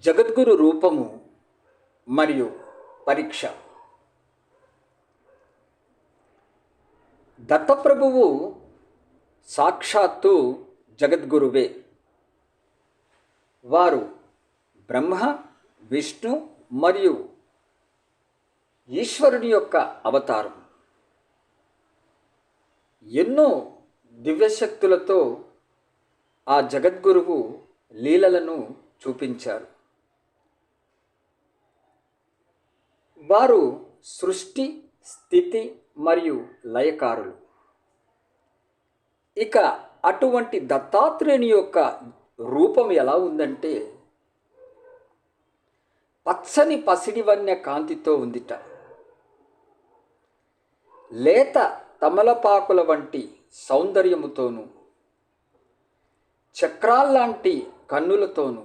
జగద్గురు రూపము మరియు పరీక్ష. దత్తప్రభువు సాక్షాత్తు జగద్గురువే. వారు బ్రహ్మ విష్ణు మరియు ఈశ్వరుని యొక్క అవతారం. ఎన్నో దివ్యశక్తులతో ఆ జగద్గురువు లీలలను చూపించారు. వారు సృష్టి స్థితి మరియు లయకారులు. ఇక అటువంటి దత్తాత్రేయుని యొక్క రూపం ఎలా ఉందంటే పచ్చని పసిడివన్య కాంతితో ఉందిట. లేత తమలపాకుల వంటి సౌందర్యముతోనూ చక్రాల్లాంటి కన్నులతోనూ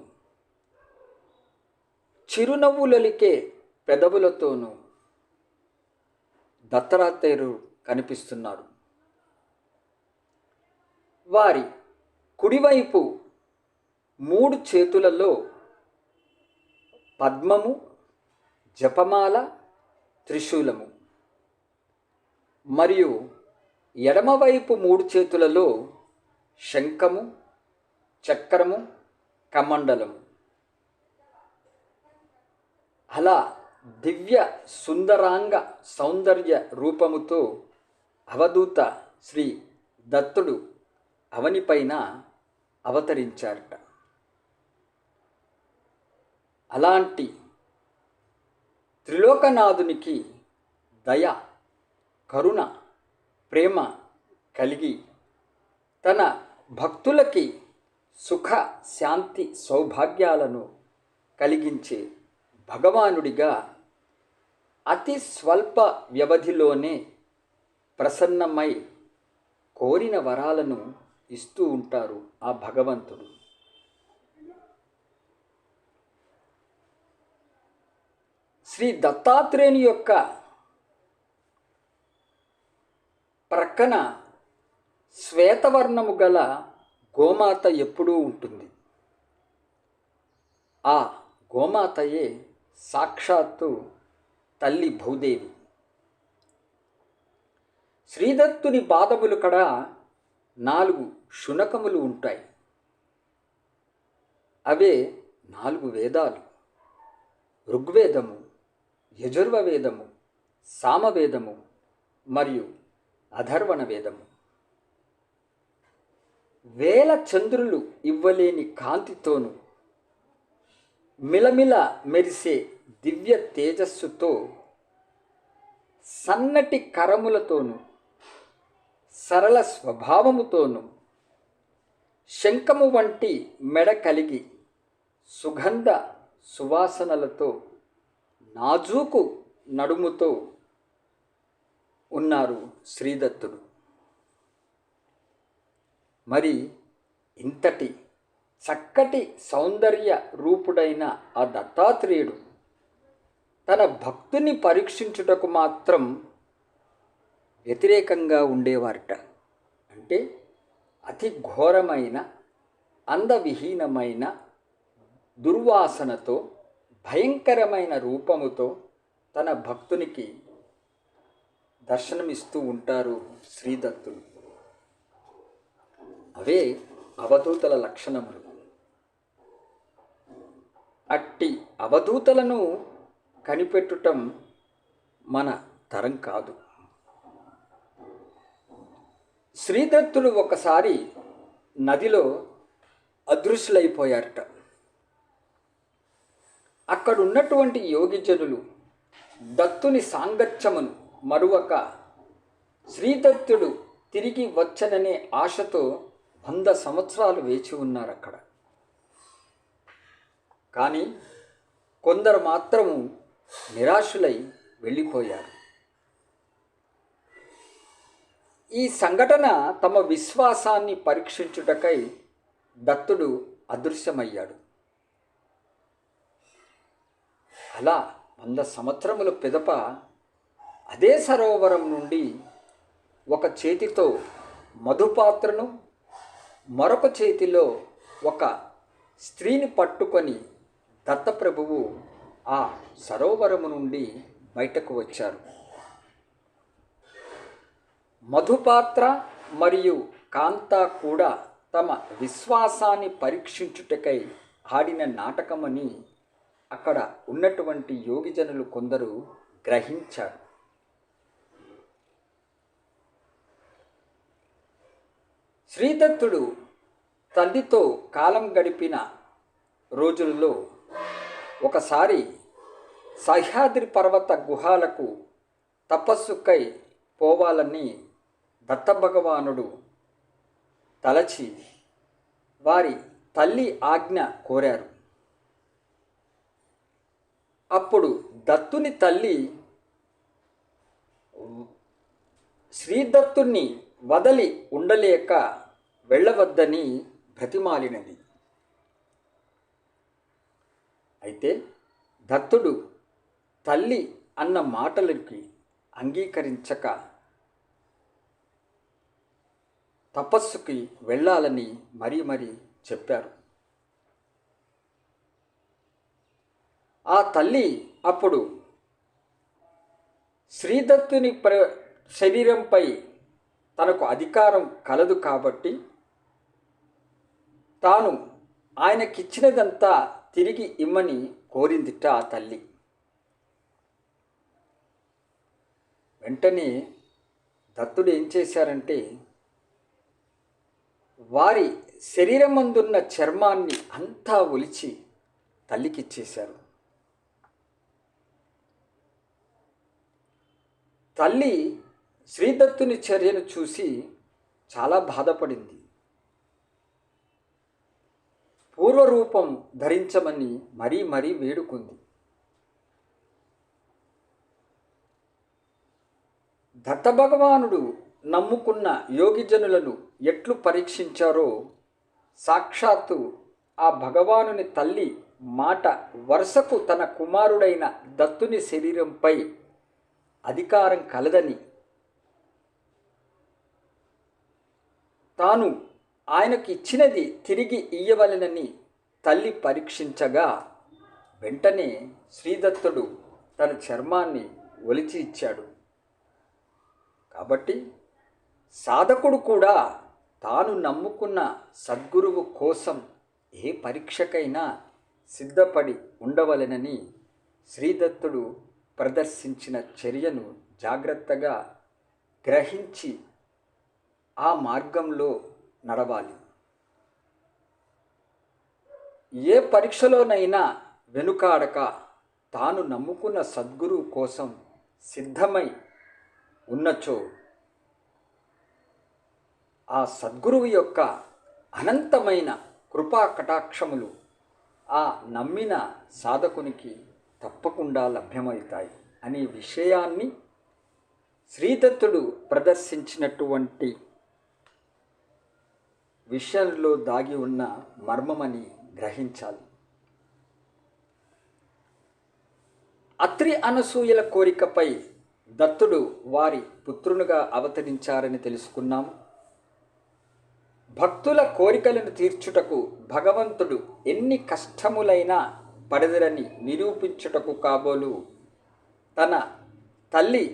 చిరునవ్వులలికే పెదవులతోనూ దత్తరాత్రేయుడు కనిపిస్తున్నారు వారి కుడివైపు మూడు చేతులలో పద్మము జపమాల త్రిశూలము. మరియు ఎడమవైపు మూడు చేతులలో శంఖము చక్రము కమండలము. అలా దివ్య సుందరాంగ సౌందర్య రూపముతో అవధూత శ్రీ దత్తుడు అవనిపైన అవతరించారట. అలాంటి త్రిలోకనాథునికి దయ కరుణ ప్రేమ కలిగి తన భక్తులకి సుఖ శాంతి సౌభాగ్యాలను కలిగించే భగవానుడిగా అతి స్వల్ప వ్యవధిలోనే ప్రసన్నమై కోరిన వరాలను ఇస్తూ ఉంటారు ఆ భగవంతుడు. శ్రీ దత్తాత్రేయుని యొక్క ప్రక్కన శ్వేతవర్ణము గల గోమాత ఎప్పుడూ ఉంటుంది. ఆ గోమాతయే సాక్షాత్తు తల్లి భూదేవి. శ్రీదత్తుని పాదములు కడ నాలుగు శునకములు ఉంటాయి. అవే నాలుగు వేదాలు. ఋగ్వేదము యజుర్వ వేదము సామవేదము మరియు అధర్వణ వేదము వేల చంద్రులు ఇవ్వలేని కాంతితోనూ మిలమిల మెరిసే దివ్య తేజస్సుతో సన్నటి కరములతోనూ సరళ స్వభావముతోనూ శంఖము వంటి మెడ కలిగి సుగంధ సువాసనలతో నాజూకు నడుముతో ఉన్నారు శ్రీదత్తుడు. మరి ఇంతటి చక్కటి సౌందర్య రూపుడైన ఆ దత్తాత్రేయుడు తన భక్తుని పరీక్షించుటకు మాత్రం వ్యతిరేకంగా ఉండేవారట. అంటే అతి ఘోరమైన అందవిహీనమైన దుర్వాసనతో భయంకరమైన రూపముతో తన భక్తునికి దర్శనమిస్తూ ఉంటారు శ్రీదత్తులు. అవే అవధూతల లక్షణములు. అట్టి అవధూతలను కనిపెట్టుటం మన తరం కాదు. శ్రీదత్తులు ఒకసారి నదిలో అదృశ్యులైపోయారట. అక్కడున్నటువంటి యోగిజనులు దత్తుని సాంగత్యమును మరువక శ్రీదత్తుడు తిరిగి వచ్చననే ఆశతో వంద సంవత్సరాలు వేచి ఉన్నారు అక్కడ కానీ కొందరు మాత్రము నిరాశులై వెళ్ళిపోయారు. ఈ సంఘటన తమ విశ్వాసాన్ని పరీక్షించుటకై దత్తుడు అదృశ్యమయ్యాడు. అలా వంద సంవత్సరముల పిదప అదే సరోవరం నుండి ఒక చేతితో మధుపాత్రను మరొక చేతిలో ఒక స్త్రీని పట్టుకొని దత్తప్రభువు ఆ సరోవరము నుండి బయటకు వచ్చారు. మధుపాత్ర మరియు కాంత కూడా తమ విశ్వాసాన్ని పరీక్షించుటకై ఆడిన నాటకమని అక్కడ ఉన్నటువంటి యోగిజనులు కొందరు గ్రహించారు. శ్రీదత్తుడు తల్లితో కాలం గడిపిన రోజుల్లో ఒకసారి సహ్యాద్రి పర్వత గుహాలకు తపస్సుకై పోవాలని దత్తభగవానుడు తలచి వారి తల్లి ఆజ్ఞ కోరారు. అప్పుడు దత్తుని తల్లి శ్రీదత్తుని వదలి ఉండలేక వెళ్ళవద్దని బ్రతిమాలినది. అయితే దత్తుడు తల్లి అన్న మాటలకి అంగీకరించక తపస్సుకి వెళ్ళాలని మరీ మరీ చెప్పారు. ఆ తల్లి అప్పుడు శ్రీదత్తుని ప్ర శరీరంపై తనకు అధికారం కలదు కాబట్టి తాను ఆయనకిచ్చినదంతా తిరిగి ఇమ్మని కోరిందిట ఆ తల్లి. వెంటనే దత్తుడు ఏం చేశారంటే వారి శరీరమందున్న చర్మాన్ని అంతా ఒలిచి తల్లికిచ్చేశారు. తల్లి శ్రీదత్తుని చర్యను చూసి చాలా బాధపడింది. రూపం ధరించమని మరీ మరీ వేడుకుంది. దత్తభగవానుడు నమ్ముకున్న యోగిజనులను ఎట్లు పరీక్షించారో సాక్షాత్తు ఆ భగవానుని తల్లి మాట వరుసకు తన కుమారుడైన దత్తుని శరీరంపై అధికారం కలదని తాను ఆయనకు ఇచ్చినది తిరిగి ఇయ్యవలెనని తల్లి పరీక్షించగా వెంటనే శ్రీదత్తుడు తన చర్మాన్ని ఒలిచి ఇచ్చాడు. కాబట్టి సాధకుడు కూడా తాను నమ్ముకున్న సద్గురువు కోసం ఏ పరీక్షకైనా సిద్ధపడి ఉండవలెనని శ్రీదత్తుడు ప్రదర్శించిన చర్యను జాగ్రత్తగా గ్రహించి ఆ మార్గంలో నడవాలి. ఏ పరీక్షలోనైనా వెనుకాడక తాను నమ్ముకున్న సద్గురువు కోసం సిద్ధమై ఉన్నచో ఆ సద్గురువు యొక్క అనంతమైన కృపా కటాక్షములు ఆ నమ్మిన సాధకునికి తప్పకుండా లభ్యమవుతాయి అనే విషయాన్ని శ్రీదత్తుడు ప్రదర్శించినటువంటి విషయంలో దాగి ఉన్న మర్మమని గ్రహించాలి. అత్రి అనసూయల కోరికపై దత్తుడు వారి పుత్రునిగా అవతరించారని తెలుసుకున్నాం భక్తుల కోరికలను తీర్చుటకు భగవంతుడు ఎన్ని కష్టములైనా పడదరని నిరూపించుటకు కాబోలు తన తల్లి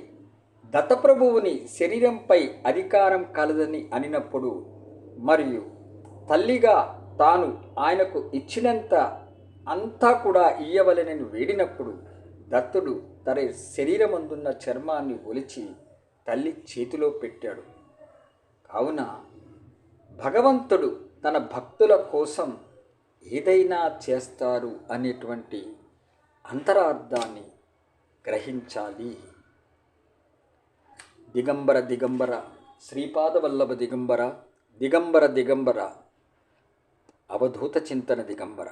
దత్తప్రభువుని శరీరంపై అధికారం కలదని అనినప్పుడు మరియు తల్లిగా తాను ఆయనకు ఇచ్చినంత అంతా కూడా ఇయ్యవలెనని వేడినప్పుడు దత్తుడు తన శరీరమందున్న చర్మాన్ని ఒలిచి తల్లి చేతిలో పెట్టాడు. కావున భగవంతుడు తన భక్తుల కోసం ఏదైనా చేస్తారు అనేటువంటి అంతరార్థాన్ని గ్రహించాలి. దిగంబర దిగంబర శ్రీపాదవల్లభ దిగంబర దిగంబర దిగంబర. అవధూత చింతన దిగంబర